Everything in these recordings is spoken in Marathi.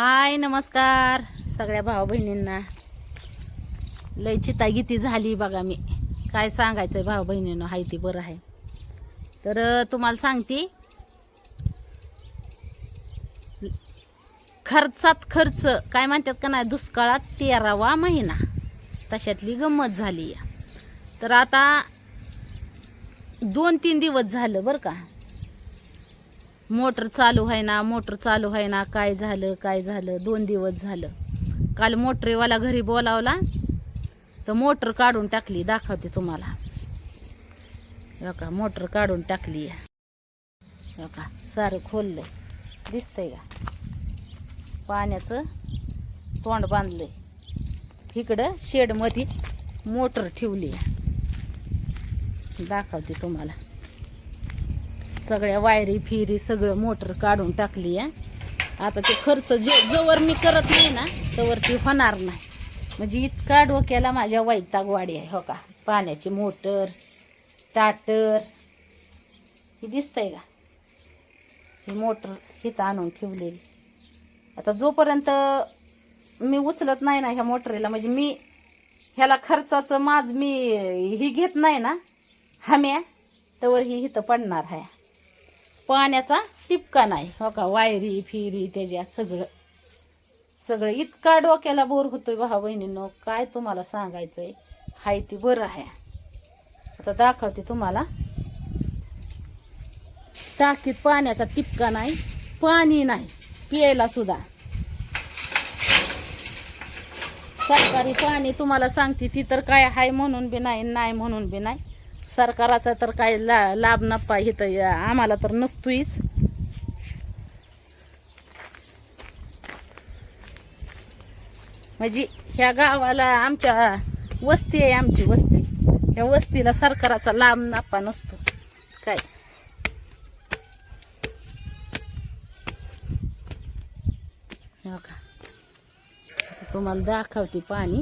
हाय नमस्कार सगळ्या भाऊ बहिणींना. लय चितागीती झाली बघा मी. काय सांगायचंय भाऊ बहिणींना हाय ती बरं आहे. तर तुम्हाला सांगते. खर्चात खर्च काय म्हणतात का नाही दुष्काळात तेरावा महिना. तशातली गंमत झाली आहे. तर आता दोन तीन दिवस झालं बरं का. मोटर चालू आहे ना मोटर चालू आहे ना काय झालं काय झालं दोन दिवस झालं. काल मोटरीवाला घरी बोलावला तर मोटर काढून टाकली दाखवते तुम्हाला. हो का मोटर काढून टाकली हो का सारं खोललं दिसतंय का? पाण्याचं तोंड बांधलंय. इकडं शेडमध्ये मोटर ठेवली दाखवते तुम्हाला. सगळ्या वायरी फिरी सगळं मोटर काढून टाकली आहे. आता ते खर्च जे जवळ मी करत नाही ना तवर ती होणार नाही. म्हणजे इतका डोक्याला माझ्या वैतागवाडी आहे हो का? पाण्याची मोटर टाटर ही दिसतंय का? ही मोटर हिथं आणून ठेवलेली. आता जोपर्यंत मी उचलत नाही ना ह्या मोटरीला म्हणजे मी ह्याला खर्चाचं माझ मी ही घेत नाही ना हम्या तवर ही इथं पडणार आहे. पाण्याचा टिपका नाही. हो का? वायरी फिरी त्याच्या सगळं. सगळं इतका डोक्याला बोर होतोय भाऊ बहिणींनो काय तुम्हाला सांगायचंय? हाय ती बरं आहे. आता दाखवते तुम्हाला. टाकीत पाण्याचा टिपका नाही पाणी नाही पियायला सुद्धा. सरकारी पाणी तुम्हाला सांगते ती तर काय आहे म्हणून बी नाही नाही म्हणून बी नाही. सरकाराचा तर काय ला लाभ नफा इथं आम्हाला तर नसतोच म्हणजे ह्या गावाला आमच्या वस्ती आहे आमची वस्ती. ह्या वस्तीला सरकाराचा लाभ नफा नसतो. काय? तुम्हाला दाखवते पाणी.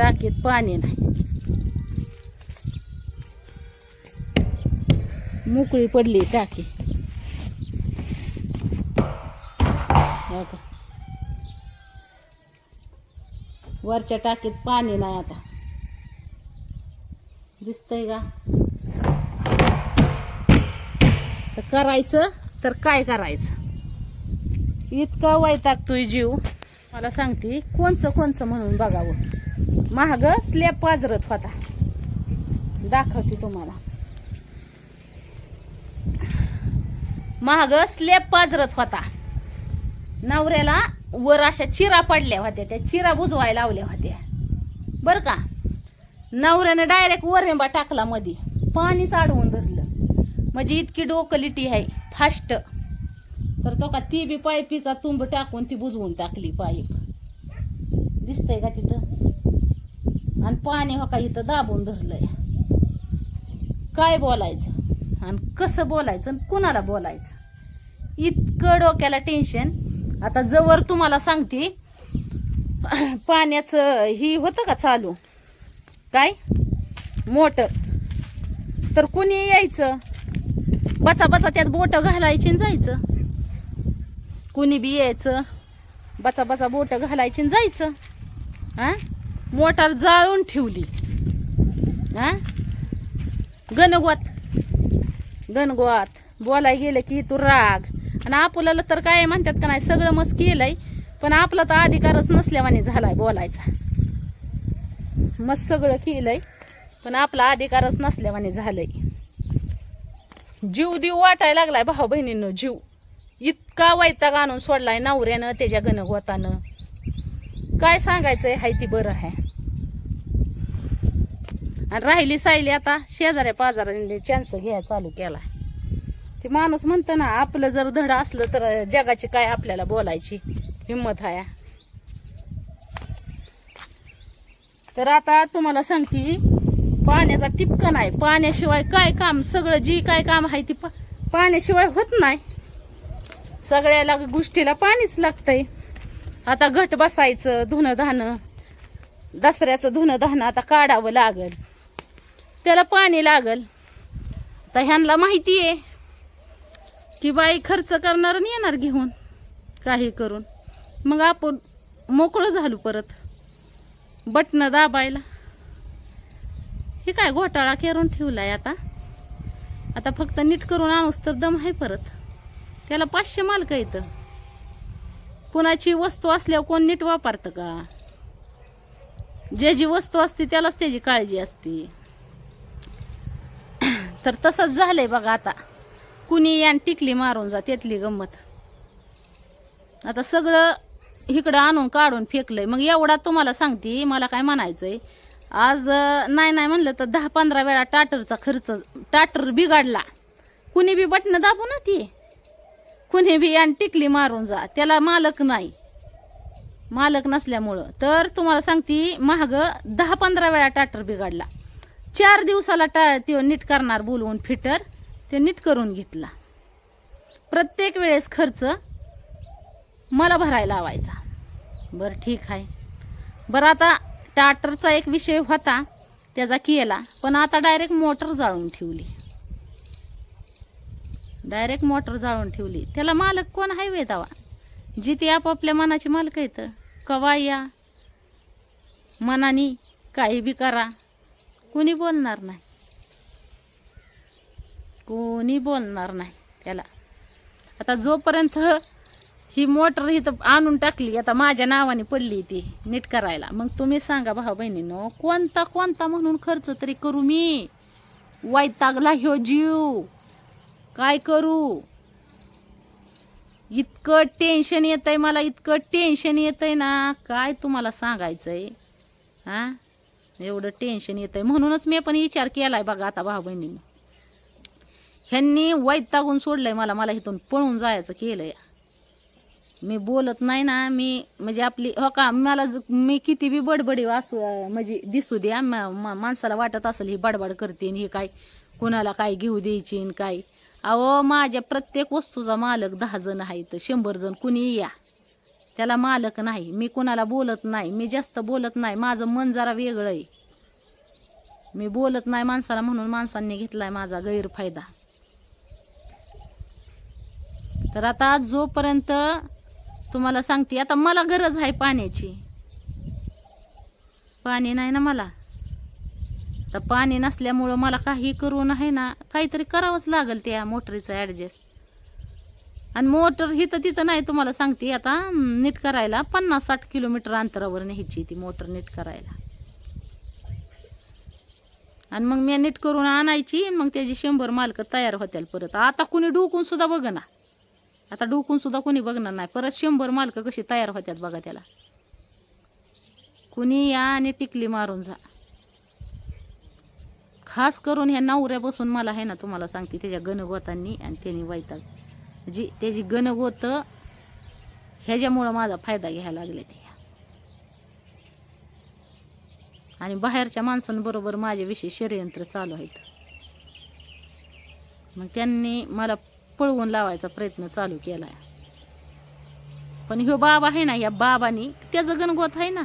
टाकीत पाणी नाही मोकळी पडली टाकी वरच्या टाकीत पाणी नाही आता दिसतंय का तर करायचं तर काय करायचं इतका वैतागतोय जीव मला सांगते कोणचं कोणचं म्हणून बघावं महाग स्लॅब पाजरत होता. दाखवते तुम्हाला. महाग स्लॅब पाजरत होता. नवऱ्याला वर अशा चिरा पडल्या होत्या त्या चिरा बुजवायला लावल्या होत्या. बर का? नवऱ्यानं डायरेक्ट वरेंबा टाकला मध्ये पाणीच अडवून धरलं. म्हणजे इतकी डोकलिटी आहे फास्ट. तर तो का ती बी पायपीचा तुंब टाकून ती बुजवून टाकली पाईप. दिसतंय का तिथं? आणि पाणी हो का इथं दाबून धरलंय. काय बोलायचं? आणि कसं बोलायचं? आणि कुणाला बोलायचं? इतकं डोक्याला टेन्शन आता जवळ तुम्हाला सांगते पाण्याचं ही होतं का चालू? काय? मोटर. तर कुणी यायचं? बचा बचा त्यात बोट घालायची जायचं. कुणी बी यायचं? बचा बचा बोट घालायची जायचं. हा? मोटार जाळून ठेवली. हा? गणगोत. गणगोत. बोलाय गेलं की तू राग. आणि आपल्याला तर काय म्हणतात का नाही सगळं मस्त केलंय पण आपला तर अधिकारच नसल्यावाने झालाय बोलायचा. मस्त सगळं केलंय पण आपला अधिकारच नसल्यावाने झालंय. जीव देव वाटायला लागलाय भाऊ बहिणींनो जीव. इतका वैताग आणून सोडलाय नवऱ्यानं त्याच्या गणगोतानं. काय सांगायचंय? हाय ती बरं आहे. आणि राहिली सायली आता शेजाऱ्या पाजाराने चान्स घ्यायला चालू केला ते माणूस म्हणतो ना आपलं जर धड असलं तर जगाची काय आपल्याला बोलायची हिंमत आहे तर आता तुम्हाला सांगते पाण्याचा टिपका नाही. पाण्याशिवाय काय काम? सगळं जी काय काम आहे ती पा- पाण्याशिवाय होत नाही. सगळ्याला गोष्टीला पाणीच लागतंय. आता घट बसायचं धुणं धाणं दसऱ्याचं धुणं धाणं आता काढावं लागल. त्याला पाणी लागल. तर ह्यांना माहिती आहे की बाई खर्च करणार आणि येणार घेऊन काही करून. मग आपण मोकळं झालो परत. बटणं दाबायला. हे काय घोटाळा करून ठेवलाय आता? आता फक्त नीट करून आणूस तर दम आहे परत. त्याला पाचशे मालक येतं कुणाची वस्तू असल्यावर कोण नीट वापरतं का? ज्याची वस्तू असते त्यालाच त्याची काळजी असते. तर तसंच झालंय बघा आता. कुणी यान टिकली मारून जा त्यातली गंमत. आता सगळं इकडं आणून काढून फेकलंय. मग एवढा तुम्हाला सांगते मला काय म्हणायचंय? आज नाही नाही म्हणलं तर दहा पंधरा वेळा टाटरचा खर्च टाटर बिघडला. कुणी बी बटणं दाबू ना ती. कुणी बी आणि टिकली मारून जा त्याला मालक नाही. मालक नसल्यामुळं. तर तुम्हाला सांगते महाग दहा पंधरा वेळा टाटर बिघडला. चार दिवसाला टा तो नीट करणार बोलवून फिटर ते नीट करून घेतला. प्रत्येक वेळेस खर्च मला भरायला लावायचा. बरं ठीक आहे. बरं आता टाटरचा एक विषय होता त्याचा केला पण आता डायरेक्ट मोटर जाळून ठेवली. डायरेक्ट मोटर जाळून ठेवली. त्याला मालक कोण आहे वे जिथे जी ती आपापल्या मनाची मालक येतं कवा या. मनानी काही बी करा. कोणी बोलणार नाही. कोणी बोलणार नाही त्याला. आता जोपर्यंत ही मोटर इथं आणून टाकली आता माझ्या नावाने पडली ती नीट करायला. मग तुम्ही सांगा भाऊ बहिणीनो कोणता कोणता म्हणून खर्च तरी करू मी? वैतागला ह्यो जीव. काय करू? इतकं टेन्शन येतंय मला इतकं टेन्शन येतंय ना. काय तुम्हाला सांगायचंय? हा? एवढं टेन्शन येतंय. म्हणूनच मी पण विचार केला आहे बघा आता भाऊ बहिणी ह्यांनी वैतागून सोडलंय मला मला इथून पळून जायचं केलंय. मी बोलत नाही ना मी म्हणजे आपली हो का मला मी किती बी बडबडी असू म्हणजे दिसू द्या माणसाला वाटत असेल ही बडबड करते हे ही काय कोणाला काय घेऊ द्यायची काय. अहो माझ्या प्रत्येक वस्तूचा मालक दहा जण आहेत. शंभर जण कुणी या. त्याला मालक नाही. मी कुणाला बोलत नाही. मी जास्त बोलत नाही. माझं मन जरा वेगळं आहे. मी बोलत नाही माणसाला म्हणून माणसांनी घेतलाय माझा गैरफायदा. तर आता जोपर्यंत तुम्हाला सांगते आता मला गरज आहे पाण्याची. पाणी नाही ना मला. तर पाणी नसल्यामुळं मला काही करून आहे ना काहीतरी करावंच लागेल त्या मोटरीचं ॲडजस्ट आणि मोटर हिथं तिथं नाही तुम्हाला सांगते आता नीट करायला पन्नास साठ किलोमीटर अंतरावर न्यायची ती मोटर नीट करायला. आणि मग मी नीट करून आणायची मग त्याची शंभर मालकं तयार होत्याल परत. आता कुणी डोकून सुद्धा बघना आता डोकून सुद्धा कोणी बघणार नाही. परत शंभर मालकं कशी तयार होत्यात बघा त्याला. कुणी या आणि टिकली मारून जा. खास करून ह्या नवऱ्यापासून मला आहे ना तुम्हाला सांगते त्याच्या गणगोतांनी आणि त्यांनी वैताग. जी त्याची गणगोत ह्याच्यामुळं माझा फायदा घ्यायला लागले ते. आणि बाहेरच्या माणसांबरोबर माझ्याविषयी षडयंत्र चालू आहेत. मग त्यांनी मला पळवून लावायचा प्रयत्न चालू केला पण ह्यो बाबा आहे ना या बाबानी त्याचं गणगोत आहे ना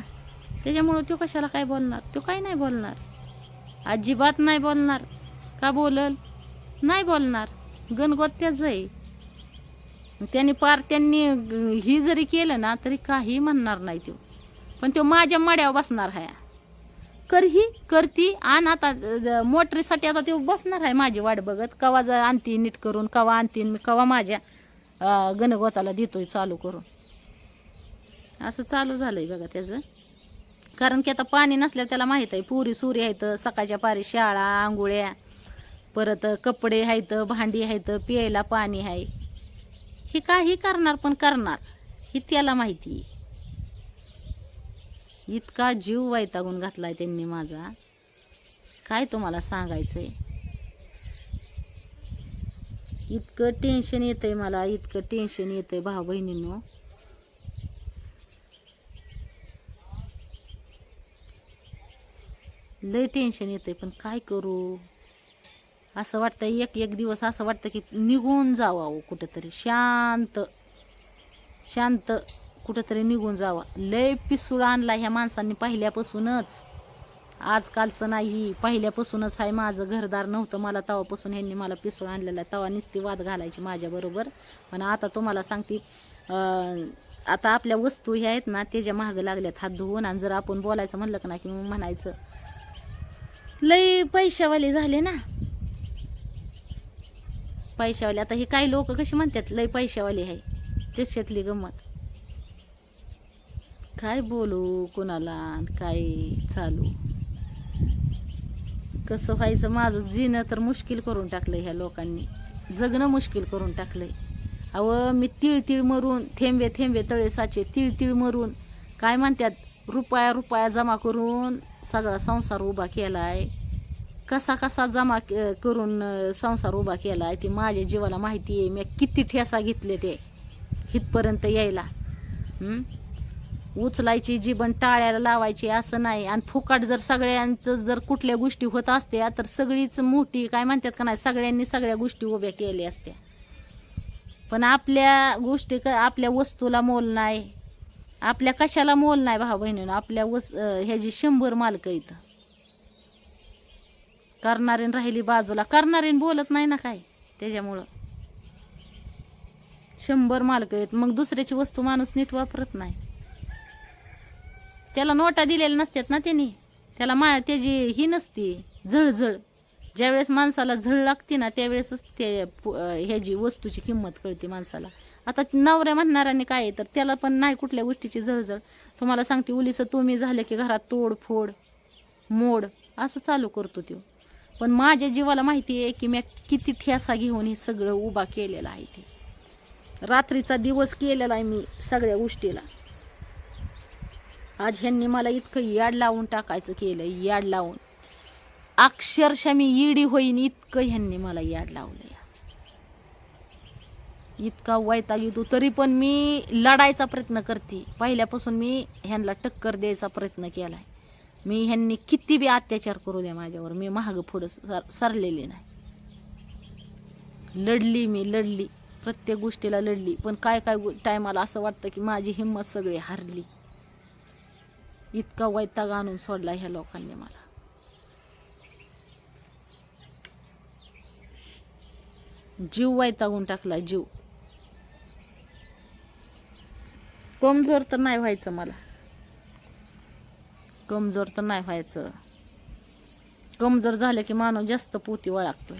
त्याच्यामुळं तो कशाला काय बोलणार? तो काय नाही बोलणार. अजिबात नाही बोलणार. का बोलल? नाही बोलणार. गणगोत्याच आहे मग त्यांनी पार त्यांनी ही जरी केलं ना तरी काही म्हणणार नाही तो. पण तो माझ्या मड्यावर बसणार आहे करही करती आणि आता मोटरीसाठी आता ते बसणार आहे माझी वाट बघत. कवा ज आणती नीट करून कवा आणतीन मी कवा माझ्या गणगोताला देतोय चालू करून. असं चालू झालंय बघा त्याचं. कारण की आता पाणी नसल्यावर त्याला माहीत आहे पुरी सुरी आहेत सकाळच्या पारी शाळा आंघोळ्या परत कपडे आहेत भांडी आहेत प्यायला पाणी आहे. हे काही करणार पण करणार हे त्याला माहिती आहे. इतका जीव वैतागून घातला आहे त्यांनी माझा. काय तुम्हाला सांगायचं आहे इतकं टेन्शन येतंय मला इतकं टेन्शन येतंय भाऊ बहिणींनो लय टेन्शन येतंय पण काय करू? असं वाटतं एक एक दिवस असं वाटतं की निघून जावं कुठंतरी. शांत शांत कुठंतरी निघून जावा. लय पिसूळ आणला ह्या माणसांनी पहिल्यापासूनच. आजकालचं नाही पहिल्यापासूनच आहे माझं. घरदार नव्हतं मला तवापासून ह्यांनी मला पिसूळ आणलेला आहे. तवा नुसती वाद घालायची माझ्याबरोबर पण आता तुम्हाला सांगते आता आपल्या वस्तू ह्या आहेत ना त्याच्या महाग लागल्यात हात धुवून. आणि जर आपण बोलायचं म्हणलं का ना की मग म्हणायचं लई पैशावाले झाले ना. पैशावाले आता हे काही लोक कशी म्हणतात लय पैशावाले आहे. तेच शेतली गंमत. काय बोलू कोणाला काय चालू. कसं व्हायचं माझं जिणं तर मुश्किल करून टाकलं ह्या लोकांनी. जगणं मुश्किल करून टाकलंय. अव मी तिळ तिळ मरून थेंबे थेंबे तळे साचे तिळ तिळ मरून काय म्हणतात रुपया रुपया जमा करून सगळा संसार उभा केलाय. कसा कसा जमा क- करून संसार उभा केलाय ते माझ्या जीवाला माहिती आहे. मी किती ठेसा घेतले ते हितपर्यंत यायला. उचलायची जीवन टाळ्याला लावायची असं नाही. आणि फुकाट जर सगळ्यांचं जर कुठल्या गोष्टी होत असत्या तर सगळीच मोठी काय म्हणतात का नाही सगळ्यांनी सगळ्या गोष्टी उभ्या केल्या असत्या. पण आपल्या गोष्टी आपल्या वस्तूला मोल नाही. आपल्या कशाला मोल नाही भाऊ बहिणीनं आपल्या वस ह्याची शंभर मालकं इथं करणारीन राहिली बाजूला. करणारीन बोलत नाही ना काय त्याच्यामुळं. शंभर मालक आहेत मग दुसऱ्याची वस्तू माणूस नीट वापरत नाही. त्याला नोटा दिलेल्या नसतात ना त्यांनी. त्याला मा त्याची ही नसती झळझळ. ज्यावेळेस माणसाला झळ लागते ना त्यावेळेसच ते ह्याची वस्तूची किंमत कळते माणसाला. आता नवऱ्या म्हणणाऱ्याने काय आहे तर त्याला पण नाही कुठल्या गोष्टीची झळझळ. तुम्हाला सांगते उलीचं तुम्ही झालं की घरात तोडफोड मोड असं चालू करतो तो. पण माझ्या जीवाला माहिती आहे की मी किती ठ्यासा घेऊन हे सगळं उभा केलेलं आहे ते. रात्रीचा दिवस केलेला आहे मी सगळ्या गोष्टीला. आज ह्यांनी मला इतकं याड लावून टाकायचं केलं याड लावून. अक्षरशः मी ईडी होईन इतकं ह्यांनी मला याड लावलं इतका वैताग येतो तरी पण मी लढायचा प्रयत्न करते. पहिल्यापासून मी ह्यांना टक्कर द्यायचा प्रयत्न केलाय. मी ह्यांनी किती बी अत्याचार करू द्या माझ्यावर मी महाग पुढं सर सरलेली नाही. लढली मी लढली. प्रत्येक गोष्टीला लढली. पण काय काय टायमाला असं वाटतं की माझी हिंमत सगळी हारली. इतका वैताग आणून सोडला ह्या लोकांनी मला. जीव वैतागून टाकला जीव. कमजोर तर नाही व्हायचं मला. कमजोर तर नाही व्हायचं. कमजोर झालं की माणूस जास्त पोती वळागतोय.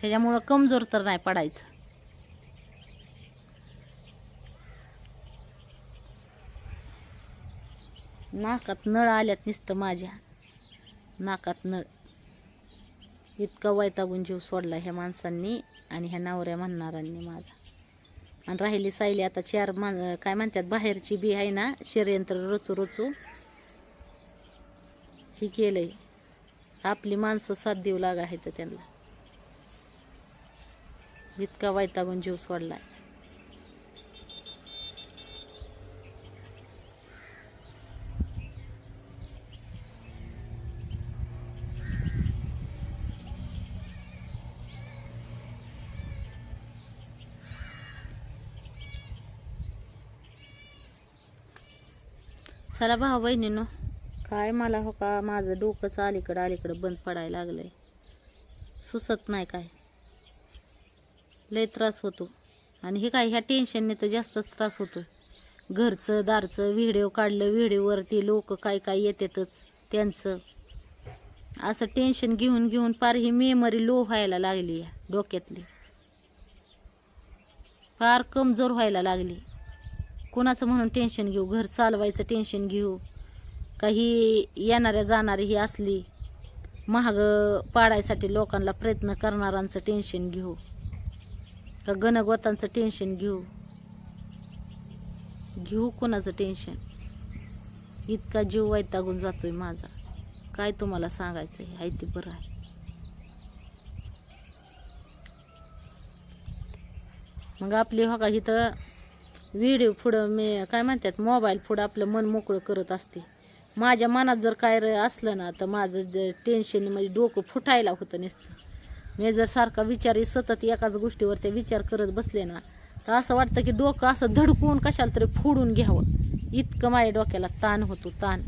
त्याच्यामुळं कमजोर तर नाही पडायचं. नाकात नळ आल्यात नुसतं माझ्या. नाकात नळ. इतका वैतागून जीव सोडला ह्या माणसांनी आणि ह्या नवऱ्या म्हणणाऱ्यांनी माझा. आणि राहिली सायली आता चार मान काय म्हणतात बाहेरची बी आहे ना षडयंत्र रचू रचू ही केलंय. आपली माणसं साथ देऊ लागा आहे तर त्यांना. इतका वैतागून जीव सोडलाय. चला भाऊ बहिणीनो. काय मला हो का माझं डोकंच अलीकडं अलीकडं बंद पडायला लागलंय. सुचत नाही काय. लय त्रास होतो. आणि हे काय ह्या टेन्शनने तर जास्तच त्रास होतो. घरचं दारचं व्हिडिओ काढलं व्हिडिओवरती लोक काय काय येतातच त्यांचं. असं टेन्शन घेऊन घेऊन फार ही मेमरी लो व्हायला लागली आहे डोक्यातली. फार कमजोर व्हायला लागली. कोणाचं म्हणून टेन्शन घेऊ? घर चालवायचं टेन्शन घेऊ? काही येणाऱ्या जाणारी ही असली महाग पाडायसाठी लोकांना प्रयत्न करणाऱ्यांचं टेन्शन घेऊ. का गणगोतांचं टेन्शन घेऊ? घेऊ कोणाचं टेन्शन इतका जीव वैतागून जातोय माझा. काय तुम्हाला सांगायचं आहे ते बरं आहे. मग आपली हो का इथं व्हिडिओ पुढं मी काय म्हणतात मोबाईल पुढं आपलं मन मोकळं करत असते. माझ्या मनात जर काय र- असलं ना तर माझं टेन्शन म्हणजे डोकं फुटायला होतं नसतं. मी जर सारखा विचार सतत एकाच गोष्टीवर ते विचार करत बसले ना तर असं वाटतं की डोकं असं धडकून कशाला तरी फोडून घ्यावं. इतकं माझ्या डोक्याला ताण होतो ताण.